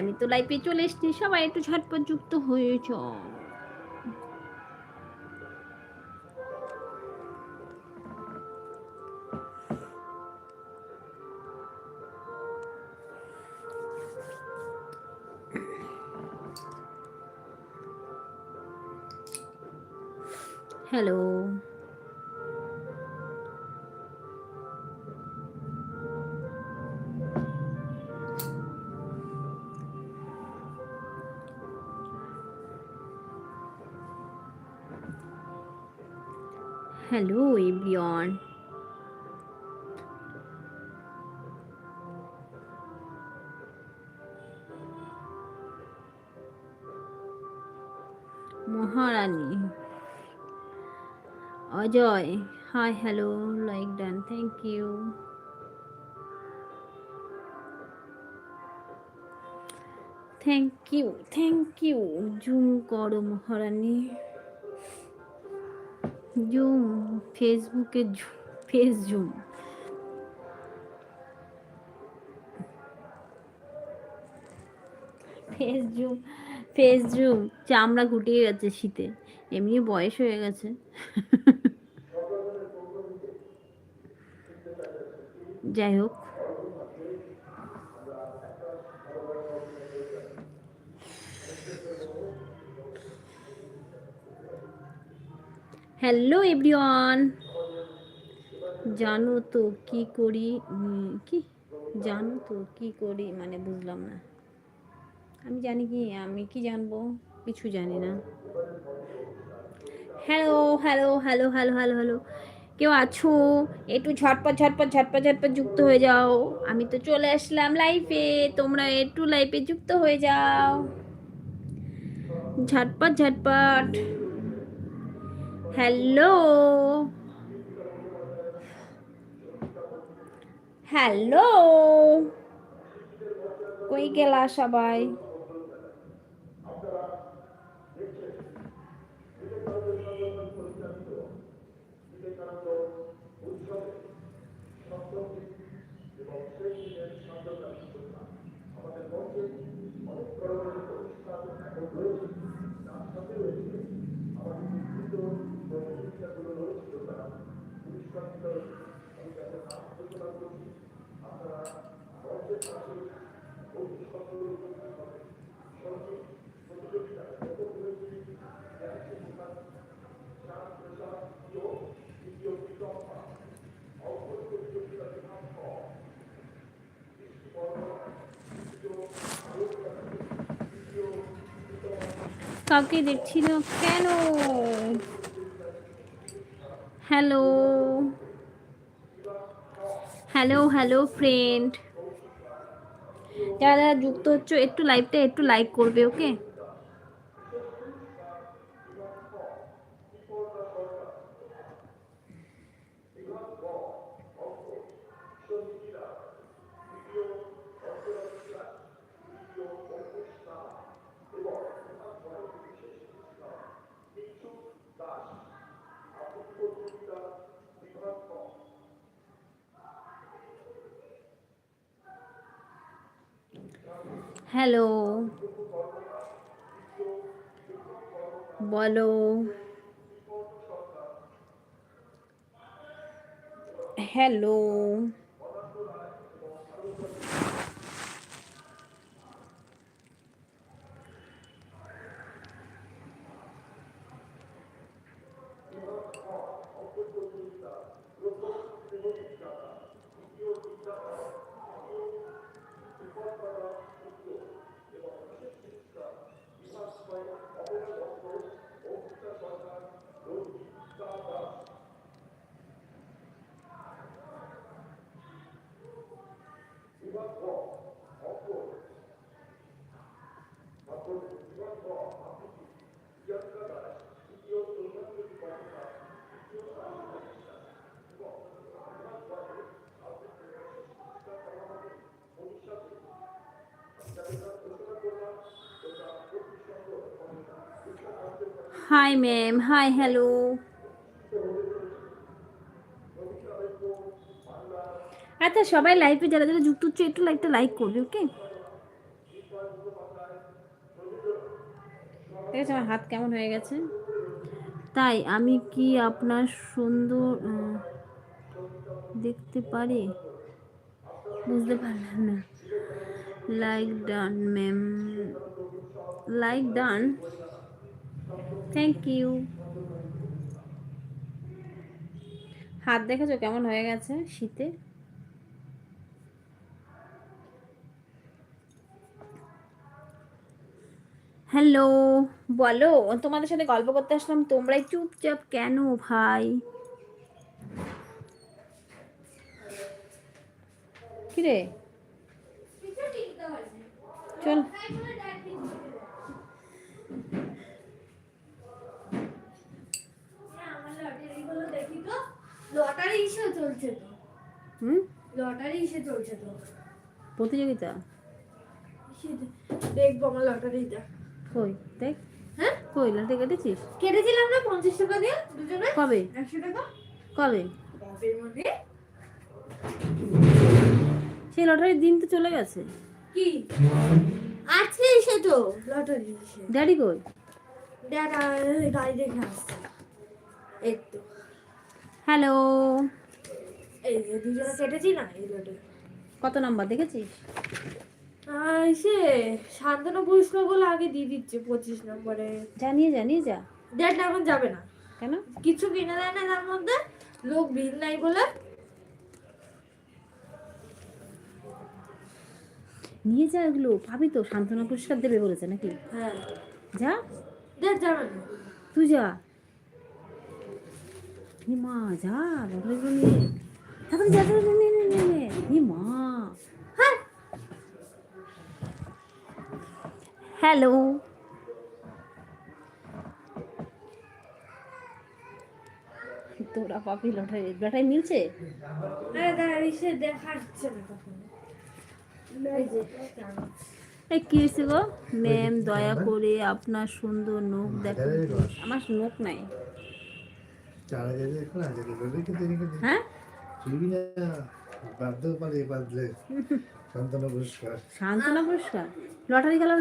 আমি তো লাইফে চলে এসেছি সবাই একটু ঝটপট যুক্ত হয়েছ। Hello hello everyone. Maharani. Ajay hi hello like done thank you thank you thank you zoom করো মহারানী। জুম, ফেসবুকে face zoom. Face zoom face zoom, চামড়া গুটিয়ে গেছে শীতে, এমনি বয়স হয়ে গেছে। যাই হোক। হ্যালো এভরিওয়ান জানো তো কি করি? কি? জানো তো কি করি? মানে বুঝলাম না। আমি জানি কি, আমি কি জানব? কিছু জানি না। Hello hello hello hello hello hello কেউ আছো? একটু ঝটপট ঝটপট ঝটপট ঝটপট যুক্ত হয়ে যাও। আমি তো চলে আসলাম লাইফে তোমরা একটু লাইফে যুক্ত হয়ে যাও। ঝটপট ঝটপট। হ্যালো হ্যালো কই গেলা সবাই? কাউকে দেখছি না, কেন? হ্যালো হ্যালো হ্যালো ফ্রেন্ড যারা যুক্ত হচ্ছে, একটু লাইভটা একটু লাইক করবে ওকে হ্যালো। বলো। Hello. Hi ma'am hi hello আচ্ছা সবাই লাইভে যারা যারা যুক্ত হচ্ছে, একটু লাইকটা লাইক করবে ওকে ঠিক আছে আমার হাত কেমন হয়ে গেছে। তাই আমি কি আপনার সুন্দর দেখতে পারি? বুঝতে পারলাম না। Like done, ma'am. Like done. Thank you. হাত দেখেছ কেমন হয়ে গেছে শীতে? হ্যালো বলো তোমাদের সাথে গল্প করতে আসলাম তোমরাই চুপচাপ কেন ভাই? কিরে? চল। লটারি চলছে তো। হুম? লটারি চলছে তো। প্রতিযোগিতা? দেখব আমার লটারিটা। কই? দেখ। হ্যাঁ? কই লাটে কেটেছিস? কেটেছিলাম না পঞ্চাশ টাকা দিয়ে দুজনে। কবে? একশো টাকা। কবে? সেই লটারির দিন তো চলে গেছে। কি? আছে সে তো লটারি ড্যাডি কই? দাদা গাড়ি দেখে আসছে। এই তো। হ্যালো। এই দুজনে কেটেছি না এই লটারি। কত নাম্বার দেখেছিস? সে শান্তনু পুরস্কার বলে আগে দিয়ে দিচ্ছে পঁচিশ নম্বরে। জানিয়ে জানিয়ে যা। ডেট এখন যাবে না। কেন? কিছু কিনে দেয় না তার মধ্যে লোক ভিড় নাই বলে। নিয়ে যা এগুলো পাবি তো সান্ত্বনা পুরস্কার দেবে বলেছে নাকি? হ্যাঁ। যা। ডেট যাবে না। তুই যা। মা যা লটারিগুলো নিয়ে তাড়াতাড়ি যা নে, নে, নে, নে। মা। হ্যালো। তোরা পাপি লটারি লটাই মিলছে? কি হয়েছে গো? ম্যাম দয়া করে আপনার সুন্দর নখ দেখেন আমার নখ নাই। হ্যাঁ? শান্তনা পুরস্কার? লটারি খেলার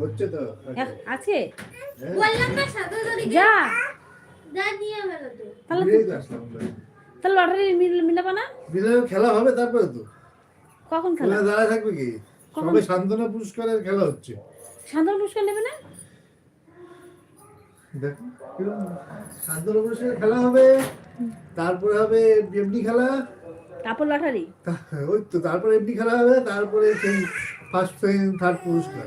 হচ্ছে তো আছে। বললাম না সাত তারিখে যা। যা নিয়ে বেরো তো। তাহলে ঘুরেই তো আসলাম আমরা। তাহলে লটারি মিলাবা না? বিনামূল্যে খেলা হবে তারপরে তো। কখন খেলা? ওখানে থাকবে কি? সবে সান্ত্বনা পুরস্কারের খেলা হচ্ছে। সান্ত্বনা পুরস্কার নেবে না? সান্ত্বনা পুরস্কারের খেলা হবে তারপরে হবে খেলা। তারপর লটারি? ওই তো তারপরে এমনি খেলা হবে তারপরে সেই ফার্স্ট সেকেন্ড থার্ড পুরস্কার।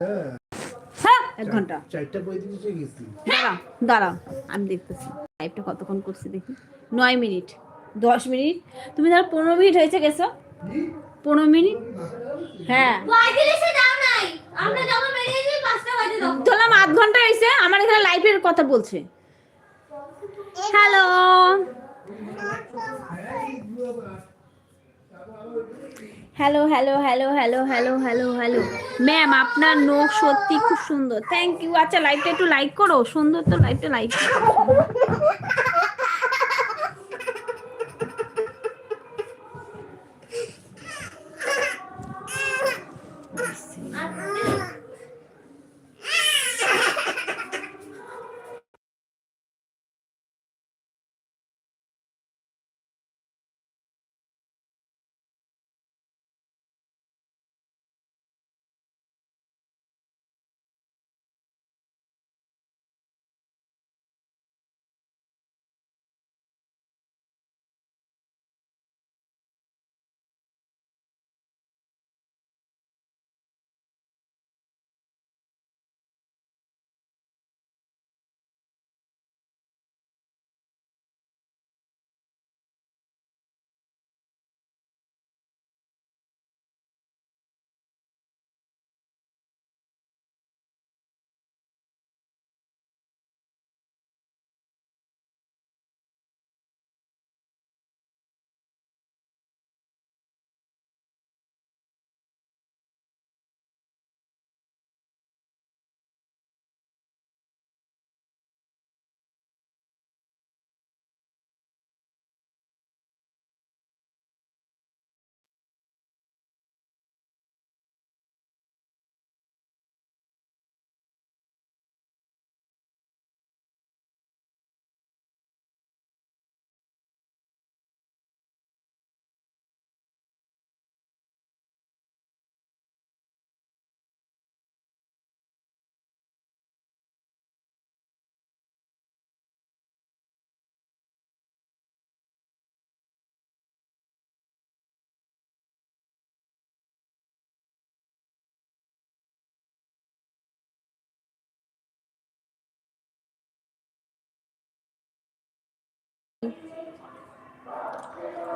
হ্যাঁ এক ঘণ্টা। চারটা পঁয়ত্রিশে গেছি। দাঁড়া দাঁড়া আমি দেখতেছি। লাইভটা কতক্ষণ করছি দেখি। নয় মিনিট দশ মিনিট। তুমি ধরো পনেরো মিনিট হয়েছে গেছো? পনেরো মিনিট? হ্যাঁ। পঁয়ত্রিশে যাও নাই আমরা যখন বেরিয়েছি পাঁচটা বাজে তখন ধরলাম আধ ঘণ্টা হয়েছে আমার এখানে লাইভের কথা বলছে। Hello hello hello hello hello hello hello hello ma'am আপনার নখ সত্যি খুব সুন্দর। থ্যাংক ইউ আচ্ছা লাইভটা একটু লাইক করো। সুন্দর তো লাইভটা লাইক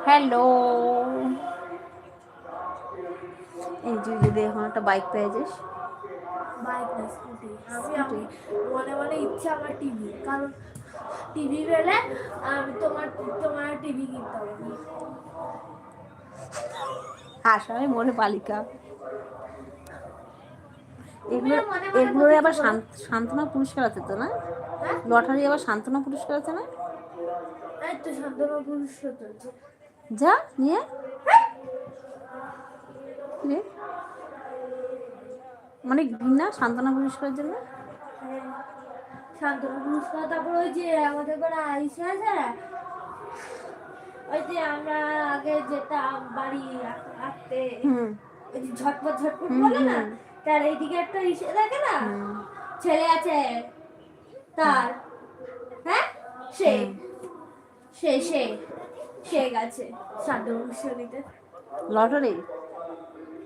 হ্যালো এই যে যদি এখন একটা বাইক পেয়ে যাস বাইক না স্কুটি আমি আমি মনে মনে ইচ্ছা আমার টিভি কারণ টিভি পেলে আমি তোমার তোমার টিভি কিনতে হবে। আসামে মোরে বালিকা এগুলো মনে মনে এগুলোর আবার সান্ত্বনা পুরস্কার আছে তো না? হ্যাঁ? লটারি আবার সান্ত্বনা পুরস্কার আছে না? যা নিয়ে। মানে ঘৃণা সান্ত্বনা পুরস্কারের জন্য। হ্যাঁ। শান্তনু পুরস্কার তারপর ওই যে আমাদের ঘরে আইসা আছে ওই যে আমরা আগে যেতাম বাড়ি আসতে ওই যে ঝটপট ঝটপট বলে না? তার এইদিকে একটা ইসে থাকে না? ছেলে আছে তার। হ্যাঁ? সে। সে সে সে গেছে শান্তনু পুরস্কার নিতে লটারি?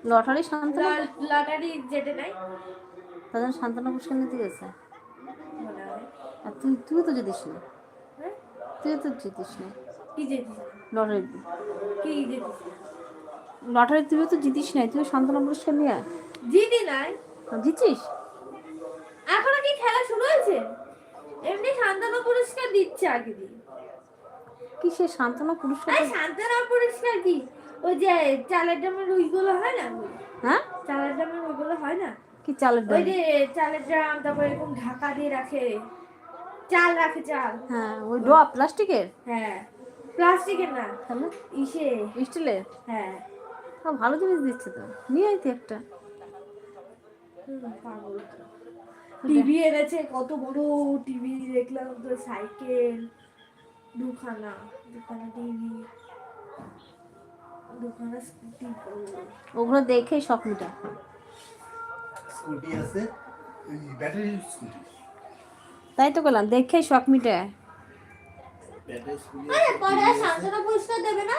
লটারি সান্ত্বনা? লটারি যেতে নাই। তাদের সান্ত্বনা পুরস্কার নিতে গেছে? আর তুই তুই তো জিতিস না। হ্যাঁ? তুই তো জিতিস না। কি যেতিস লটারি। কি যেতিস লটারি তুই তো জিতিস না তুই সান্ত্বনা পুরস্কার নিয়ে। জিতি নাই। জিতিস? এখনও কি খেলা শুরু হয়েছে? এমনি শান্তনু পুরস্কার দিচ্ছে আগে দিন। কি সে সান্ত্বনা পুরস্কার শান্তনু পুরস্কার কি? ওই যে চালের ডামের ওইগুলো হয় না? হ্যাঁ? চালের ডামের ওইগুলো হয় না? কি চালের ওই ডাল যে চালের ড্রাম তারপর এরকম ঢাকা দিয়ে রাখে চাল রাখে চাল। হ্যাঁ ওই ডোয়া প্লাস্টিকের? হ্যাঁ প্লাস্টিকের না। তাহলে? ইসে। স্টিলের হ্যাঁ। ভালো জিনিস দিচ্ছে তো। নিয়ে আইতি একটা। টিভি এনেছে কত বড় টিভি দেখলাম তো সাইকেল। দুখানা দুখানা টিভি দুখানা স্কুটি ওগুলো দেখেই শখ মিটা স্কুটি আছে ব্যাটারি স্কুটি। তাই তো বললাম দেখে শখ মিটে ব্যাটারি স্কুটি আরে পড়া পুরস্কার দেবে না?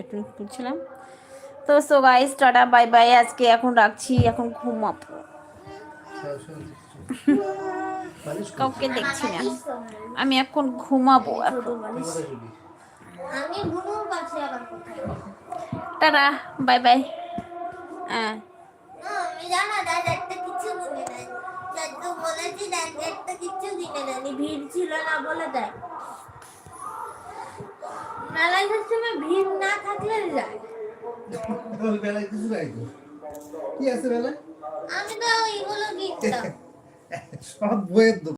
একটু তুলছিলাম তো সো গাইস টাটা বাই বাই আজকে এখন রাখছি, এখন ঘুমাবো। কাউকে দেখছি না। আমি এখন ঘুমাবো টাটা বাই বাই হ্যাঁ। কিছু দেয়নি ভিড় ছিল না বলে দেয়। মেলায় সময় ভিড় না থাকলে যায়। বেলায় কিছু নাই তো? কি আছে বেলায় আমি তো কিনতাম। সব বইয়ের দোকান।